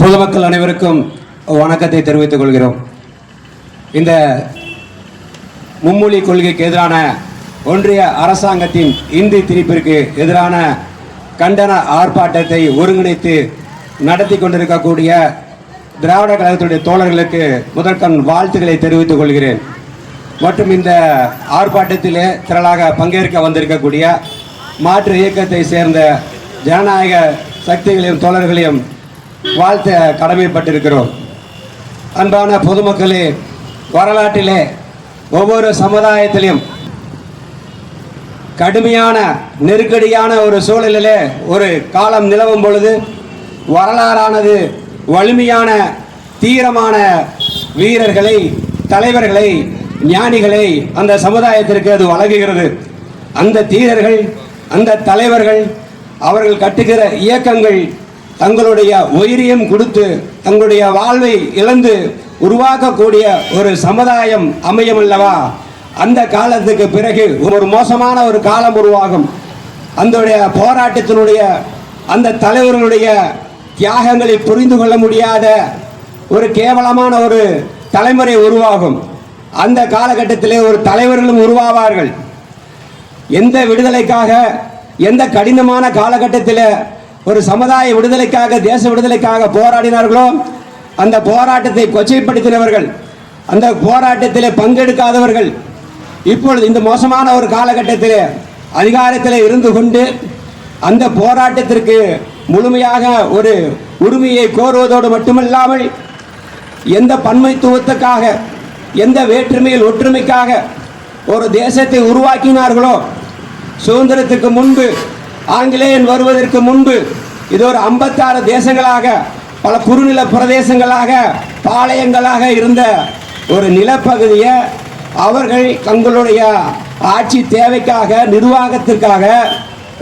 பொதுமக்கள் அனைவருக்கும் வணக்கத்தை தெரிவித்துக் கொள்கிறோம். இந்த மும்மொழி கொள்கைக்கு எதிரான ஒன்றிய அரசாங்கத்தின் இந்தி திணிப்பிற்கு எதிரான கண்டன ஆர்ப்பாட்டத்தை ஒருங்கிணைத்து நடத்தி கொண்டிருக்கக்கூடிய திராவிட கழகத்துடைய தோழர்களுக்கு முதற்கண் வாழ்த்துக்களை தெரிவித்துக் கொள்கிறேன். மற்றும் இந்த ஆர்ப்பாட்டத்திலே திரளாக பங்கேற்க வந்திருக்கக்கூடிய மாற்று இயக்கத்தை சேர்ந்த ஜனநாயக சக்திகளையும் தோழர்களையும் வாழ்த்த கடமைப்பட்டிருக்கிறோம். அன்பான பொதுமக்களே வரலாற்றிலே ஒவ்வொரு சமுதாயத்திலும் கடுமையான நெருக்கடியான ஒரு சூழலிலே ஒரு காலம் நிலவும் பொழுது வரலாறானது வலிமையான தீரமான வீரர்களை தலைவர்களை ஞானிகளை அந்த சமுதாயத்திற்கு அது வழங்குகிறது. அந்த தீரர்கள் அந்த தலைவர்கள் அவர்கள் கட்டுகிற இயக்கங்கள் தங்களுடைய உயிரியம் கொடுத்து தங்களுடைய வாழ்வை இழந்து உருவாக்கக்கூடிய ஒரு சமுதாயம் அமையும் அல்லவா அந்த காலத்துக்கு பிறகு ஒரு மோசமான ஒரு காலம் உருவாகும். அந்த போராட்டத்தினுடைய அந்த தலைவர்களுடைய தியாகங்களை புரிந்து கொள்ள முடியாத ஒரு கேவலமான ஒரு தலைமுறை உருவாகும். அந்த காலகட்டத்திலே ஒரு தலைவர்களும் உருவாவார்கள். எந்த விடுதலைக்காக எந்த கடினமான காலகட்டத்தில் ஒரு சமுதாய விடுதலைக்காக தேச விடுதலைக்காக போராடினார்களோ அந்த போராட்டத்தை கொச்சைப்படுத்தினவர்கள் அந்த போராட்டத்தில் பங்கெடுக்காதவர்கள் இப்பொழுது இந்த மோசமான ஒரு காலகட்டத்தில் அதிகாரத்தில் இருந்து கொண்டு அந்த போராட்டத்திற்கு முழுமையாக ஒரு உரிமையை கோருவதோடு மட்டுமல்லாமல் எந்த பன்மைத்துவத்துக்காக எந்த வேற்றுமையில் ஒற்றுமைக்காக ஒரு தேசத்தை உருவாக்கினார்களோ சுதந்திரத்துக்கு முன்பு ஆங்கிலேயன் வருவதற்கு முன்பு இது ஒரு ஐம்பத்தாறு தேசங்களாக பல குறுநில பிரதேசங்களாக பாளையங்களாக இருந்த ஒரு நிலப்பகுதியை அவர்கள் தங்களுடைய ஆட்சி தேவைக்காக நிர்வாகத்திற்காக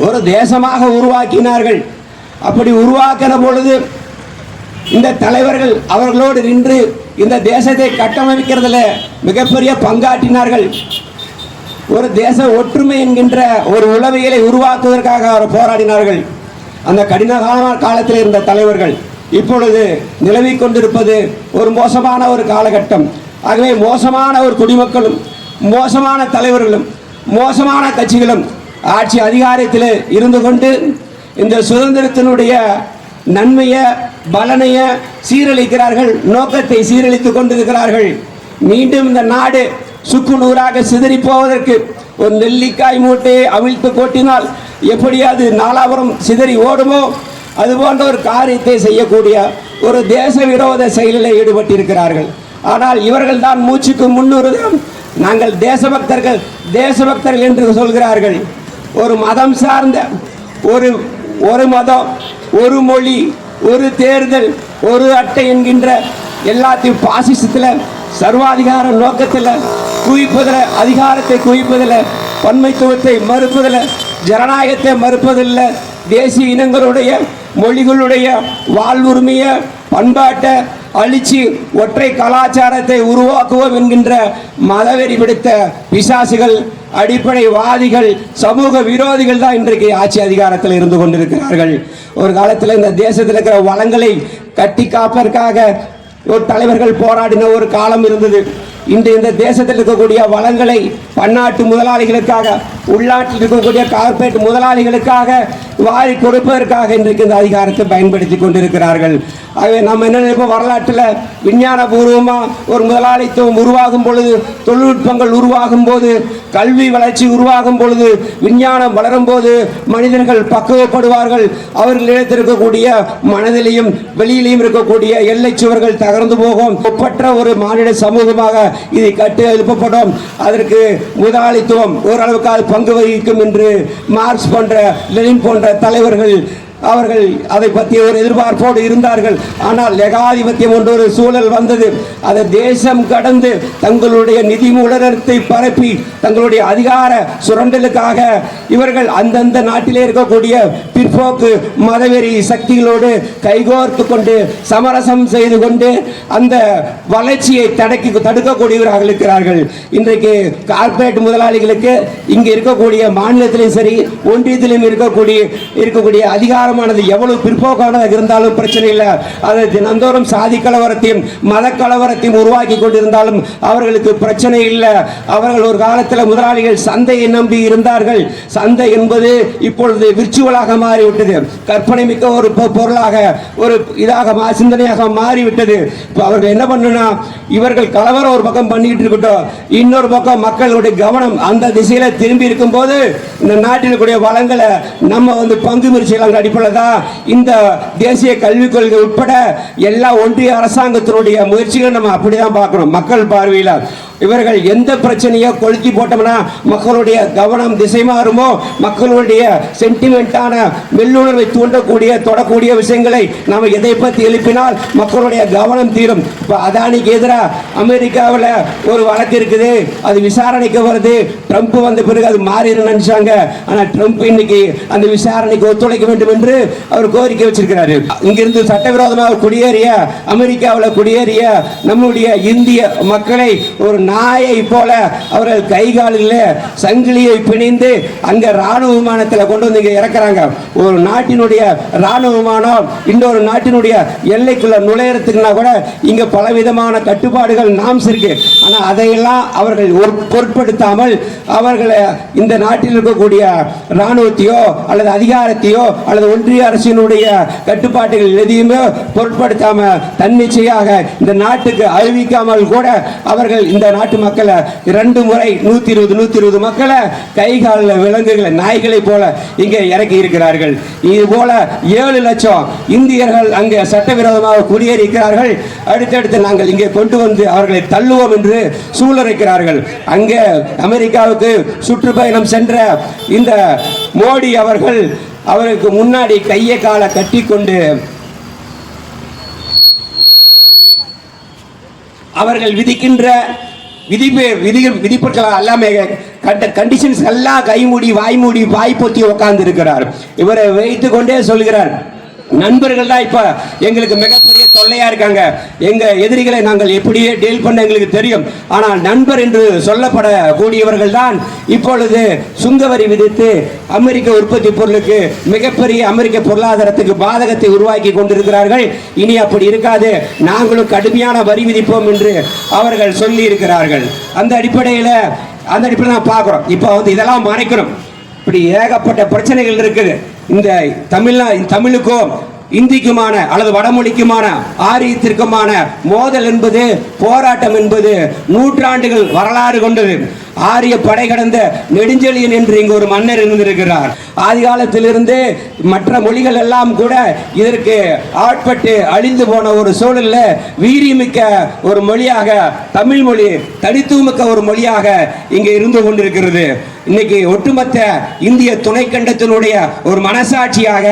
ஒரு தேசமாக உருவாக்கினார்கள். அப்படி உருவாக்கின பொழுது இந்த தலைவர்கள் அவர்களோடு நின்று இந்த தேசத்தை கட்டமைக்கிறதுல மிகப்பெரிய பங்காற்றினார்கள். ஒரு தேச ஒற்றுமை என்கின்ற ஒரு உளவியலை உருவாக்குவதற்காக அவர் போராடினார்கள். அந்த கடினகால காலத்தில் இருந்த தலைவர்கள் இப்பொழுது நிலவி கொண்டிருப்பது ஒரு மோசமான ஒரு காலகட்டம். ஆகவே மோசமான ஒரு குடிமக்களும் மோசமான தலைவர்களும் மோசமான கட்சிகளும் ஆட்சி அதிகாரத்தில் இருந்து கொண்டு இந்த சுதந்திரத்தினுடைய நன்மையை பலனைய சீரழிக்கிறார்கள் நோக்கத்தை சீரழித்து கொண்டிருக்கிறார்கள். மீண்டும் இந்த நாடு சுக்கு நூறாக சிதறி போவதற்கு ஒரு நெல்லிக்காய் மூட்டையை அவிழ்த்து கொட்டினால் எப்படி அது நாலாபுரம் சிதறி ஓடுமோ? அது போன்ற ஒரு காரியத்தை செய்யக்கூடிய ஒரு தேச விரோத செயலில் ஈடுபட்டிருக்கிறார்கள். ஆனால் இவர்கள் தான் மூச்சுக்கு முன்னுறுதம் நாங்கள் தேசபக்தர்கள் தேசபக்தர்கள் என்று சொல்கிறார்கள். ஒரு மதம் சார்ந்த ஒரு ஒரு மதம் ஒரு மொழி ஒரு தேர்தல் ஒரு அட்டை என்கின்ற எல்லாத்தையும் பாசிசத்தில் சர்வாதிகார நோக்கத்தில் குவிப்பதில் அதிகாரத்தை குவிப்பதில் பன்மைத்துவத்தை மறுப்பதில் ஜனநாயகத்தை மறுப்பதில் தேசிய இனங்களுடைய மொழிகளுடைய வாழ்வுரிமையை பண்பாட்டை அழிச்சு ஒற்றை கலாச்சாரத்தை உருவாக்குவோம் என்கின்ற மதவெறி பிடித்த விசாசிகள் அடிப்படைவாதிகள் சமூக விரோதிகள் தான் இன்றைக்கு ஆட்சி அதிகாரத்தில் இருந்து கொண்டிருக்கிறார்கள். ஒரு காலத்தில் இந்த தேசத்தில் இருக்கிற வளங்களை கட்டி காப்பதற்காக ஒரு தலைவர்கள் போராடின ஒரு காலம் இருந்தது. இன்று இந்த தேசத்தில் இருக்கக்கூடிய வளங்களை பன்னாட்டு முதலாளிகளுக்காக உள்நாட்டில் இருக்கக்கூடிய கார்ப்பரேட் முதலாளிகளுக்காக வாரி கொடுப்பதற்காக இன்றைக்கு இந்த அதிகாரத்தை பயன்படுத்தி கொண்டிருக்கிறார்கள். ஆகவே நம்ம என்ன நினைப்போம்? வரலாற்றில் விஞ்ஞான பூர்வமாக ஒரு முதலாளித்துவம் உருவாகும் பொழுது தொழில்நுட்பங்கள் உருவாகும் போது கல்வி வளர்ச்சி உருவாகும் பொழுது விஞ்ஞானம் வளரும் போது மனிதர்கள் பக்குவப்படுவார்கள். அவர்கள் இருக்கக்கூடிய மனதிலையும் வெளியிலையும் இருக்கக்கூடிய எல்லை சுவர்கள் தகர்ந்து போகும். ஒப்பற்ற ஒரு மாநில சமூகமாக இதை கட்டு எழுப்பப்படும் அதற்கு முதலாளித்துவம் ஓரளவுக்கு பங்கு வகிக்கும் என்று மார்க்ஸ் போன்ற லெனின் போன்ற தலைவர்கள் அவர்கள் அதை பற்றிய ஒரு எதிர்பார்ப்போடு இருந்தார்கள். ஆனால் ஏகாதிபத்தியம் என்ற ஒரு சூழல் வந்தது. அதை தேசம் கடந்து தங்களுடைய நிதி மூலதனத்தை பரப்பி தங்களுடைய அதிகார சுரண்டலுக்காக இவர்கள் அந்தந்த நாட்டிலே இருக்கக்கூடிய பிற்போக்கு மதவெறி சக்திகளோடு கைகோர்த்து கொண்டு சமரசம் செய்து கொண்டு அந்த வளர்ச்சியை தடக்கி தடுக்கக்கூடியவராக இருக்கிறார்கள். இன்றைக்கு கார்ப்பரேட் முதலாளிகளுக்கு இங்கே இருக்கக்கூடிய மாநிலத்திலும் சரி ஒன்றியத்திலும் இருக்கக்கூடிய இருக்கக்கூடிய அதிகார பொருளாதாரமானது எவ்வளவு பிற்போக்கானதாக இருந்தாலும் பிரச்சனை இல்லை. அது தினந்தோறும் சாதி கலவரத்தையும் மத கலவரத்தையும் உருவாக்கி கொண்டிருந்தாலும் அவர்களுக்கு பிரச்சனை இல்லை. அவர்கள் ஒரு காலத்தில் முதலாளிகள் சந்தையை நம்பி இருந்தார்கள். சந்தை என்பது இப்பொழுது விர்ச்சுவலாக மாறிவிட்டது. கற்பனை மிக்க ஒரு பொருளாக ஒரு இதாக மா- சிந்தனையாக மாறிவிட்டது. இப்போ அவர்கள் என்ன பண்ணணும் இவர்கள் கலவரம் ஒரு பக்கம் பண்ணிட்டு இருக்கட்டும். இன்னொரு பக்கம் மக்களுடைய கவனம் அந்த திசையில திரும்பி இருக்கும்போது இந்த நாட்டில் கூடிய வளங்களை நம்ம வந்து பங்கு முயற்சிகள் அடிப்படையில் தான் இந்த தேசிய கல்விக் கொள்கை உட்பட எல்லா ஒன்றிய அரசாங்கத்தினுடைய முயற்சிகளை நம்ம அப்படிதான் பார்க்கணும். மக்கள் பார்வையில் இவர்கள் எந்த பிரச்சனையோ கொளுத்தி போட்டோம்னா மக்களுடைய கவனம் திசை மாறுமோ? மக்களுடைய சென்டிமெண்டான மெல்லுணர்வை தூண்டக்கூடிய தொடக்கூடிய விஷயங்களை நாம் எதை பற்றி எழுப்பினால் மக்களுடைய கவனம் தீரும். இப்போ அதானிக்கு எதிராக அமெரிக்காவில் ஒரு வழக்கு இருக்குது. அது விசாரணைக்கு வருது. ட்ரம்ப் வந்த பிறகு அது மாறிடும் நினைச்சாங்க. ஆனால் ட்ரம்ப் இன்னைக்கு அந்த விசாரணைக்கு ஒத்துழைக்க வேண்டும் என்று அவர் கோரிக்கை வச்சிருக்கிறாரு. இங்கிருந்து சட்டவிரோதமாக குடியேறிய அமெரிக்காவில் குடியேறிய நம்முடைய இந்திய மக்களை ஒரு நாயை போல அவர்கள் கை காலில் சங்கிலியை பிணைந்து அங்க ராணுவ விமானத்தில் கொண்டு வந்து இங்க இறக்குறாங்க. ஒரு நாட்டினுடைய ராணுவ விமானம் இன்னொரு நாட்டினுடைய எல்லைக்குள்ள நுழையறதுக்குன்னா கூட இங்க பலவிதமான கட்டுப்பாடுகள் நாம்ஸ் இருக்கு. ஆனா அதையெல்லாம் அவர்கள் ஒரு பொருட்படுத்தாமல் அவர்களை இந்த நாட்டில் இருக்கக்கூடிய ராணுவத்தையோ அல்லது அதிகாரத்தையோ அல்லது ஒன்றிய அரசினுடைய கட்டுப்பாட்டுகள் எதையுமே பொருட்படுத்தாம தன்னிச்சையாக இந்த நாட்டுக்கு அறிவிக்காமல் கூட அவர்கள் இந்த நாட்டு மக்களை இரண்டு முறை நூத்தி இருபது நூத்தி இருபது மக்களை கை காலில் விலங்குகளை நாய்களை போல இங்கே இறக்கி இருக்கிறார்கள். இது போல ஏழு லட்சம் இந்தியர்கள் அங்கே சட்டவிரோதமாக குடியேறியிருக்கிறார்கள். அடுத்தடுத்து நாங்கள் இங்கே கொண்டு வந்து அவர்களை தள்ளுவோம் என்று சூழரைக்கிறார்கள் அங்கே அமெரிக்காவுக்கு சுற்றுப்பயணம் சென்ற இந்த மோடி அவர்கள் அவருக்கு முன்னாடி கையை காலை கட்டிக்கொண்டு அவர்கள் விதிக்கின்ற விதிப்பு விதி விதிப்புகள் எல்லாமே கண்ட கண்டிஷன்ஸ் எல்லாம் கை மூடி வாய் மூடி வாய் பொத்தி உட்கார்ந்து இருக்கிறார் இவரை வைத்து கொண்டே சொல்கிறார். நண்பர்கள் தான் இப்ப எங்களுக்கு மிக தொல்லையா இருக்காங்க. எங்க எதிரிகளை நாங்கள் எப்படியே டீல் பண்ண எங்களுக்கு தெரியும். ஆனால் நண்பர் என்று சொல்லப்படக்கூடியவர்கள் தான் இப்பொழுது சுங்கவரி விதித்து அமெரிக்க உற்பத்தி பொருளுக்கு மிகப்பெரிய அமெரிக்க பொருளாதாரத்துக்கு பாதகத்தை உருவாக்கி கொண்டிருக்கிறார்கள். இனி அப்படி இருக்காது. நாங்களும் கடுமையான வரி விதிப்போம் என்று அவர்கள் சொல்லி இருக்கிறார்கள் அந்த அடிப்படையில் அந்த அடிப்படையில் நான் பார்க்குறோம். இப்போ வந்து இதெல்லாம் மறைக்கிறோம் இப்படி ஏகப்பட்ட பிரச்சனைகள் இருக்குது. இந்த தமிழ்நா தமிழுக்கும் இந்திக்குமான அல்லது வடமொழிக்குமான ஆரியத்திற்குமான மோதல் என்பது போராட்டம் என்பது நூற்றாண்டுகள் வரலாறு கொண்டது. ஆரிய படை கடந்த நெடுஞ்செழியன் என்று இங்கு ஒரு மன்னர் இருந்திருக்கிறார். ஆதி காலத்திலிருந்து மற்ற மொழிகள் எல்லாம் கூட இதற்கு ஆட்பட்டு அழிந்து போன ஒரு சூழல்ல வீரியமிக்க ஒரு மொழியாக தமிழ் மொழி தனித்துவமிக்க ஒரு மொழியாக இங்கே இருந்து கொண்டிருக்கிறது. இன்னைக்கு ஒட்டுமொத்த இந்திய துணைக்கண்டத்தினுடைய ஒரு மனசாட்சியாக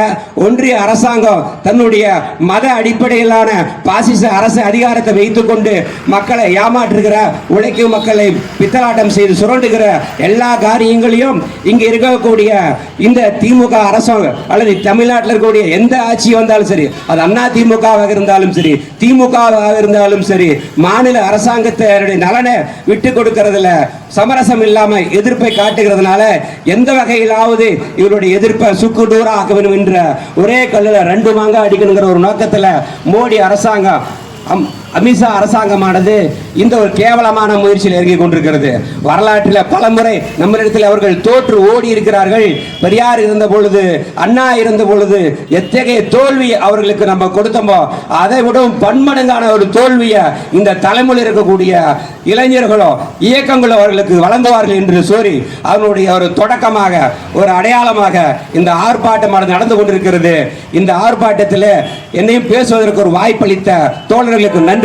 ஒன்றிய அரசாங்கம் தன்னுடைய மத அடிப்படையிலான பாசிச அரசு அதிகாரத்தை வைத்துக்கொண்டு மக்களை ஏமாற்றுகிற உழைக்கும் மக்களை பித்தலாட்டம் செய்து சுரண்டுகிற எல்லா காரியங்களையும் இங்க இருக்கக்கூடிய இந்த திமுக அரசாங்கம் அல்லது தமிழ்நாட்டில் இருக்கக்கூடிய எந்த ஆட்சி வந்தாலும் சரி அது அண்ணா திமுகவாக இருந்தாலும் சரி திமுகவாக இருந்தாலும் சரி மாநில அரசாங்கத்தினுடைய நலனை விட்டு கொடுக்கறதுல சமரசம் இல்லாம எதிர்ப்பை காட்டுகிறதுனால எந்த வகையிலாவது இவருடைய எதிர்ப்பை சுக்கு டூரா ஆக்க வேண்டும் என்ற ஒரே கல்லுல ரெண்டு மாங்க அடிக்கணுங்கிற ஒரு நோக்கத்துல மோடி அரசாங்கம் அம்- அமித்ஷா அரசாங்கமானது இந்த ஒரு கேவலமான முயற்சியில் இறங்கி கொண்டிருக்கிறது. வரலாற்றில் பலமுறை நம்மிடத்தில் அவர்கள் தோற்று ஓடி இருக்கிறார்கள். பெரியார் இருந்த பொழுது அண்ணா இருந்த பொழுது எத்தகைய தோல்வி அவர்களுக்கு நம்ம கொடுத்தோமோ அதை விடவும் பன்மடங்கான ஒரு தோல்வியை இந்த தலைமுறையில் இருக்கக்கூடிய இளைஞர்களோ இயக்கங்களோ அவர்களுக்கு வழங்குவார்கள் என்று சொல்லி அதனுடைய ஒரு தொடக்கமாக ஒரு அடையாளமாக இந்த ஆர்ப்பாட்டமானது நடந்து கொண்டிருக்கிறது. இந்த ஆர்ப்பாட்டத்தில் என்னையும் பேசுவதற்கு ஒரு வாய்ப்பளித்த தோழர்களுக்கு நன்றி.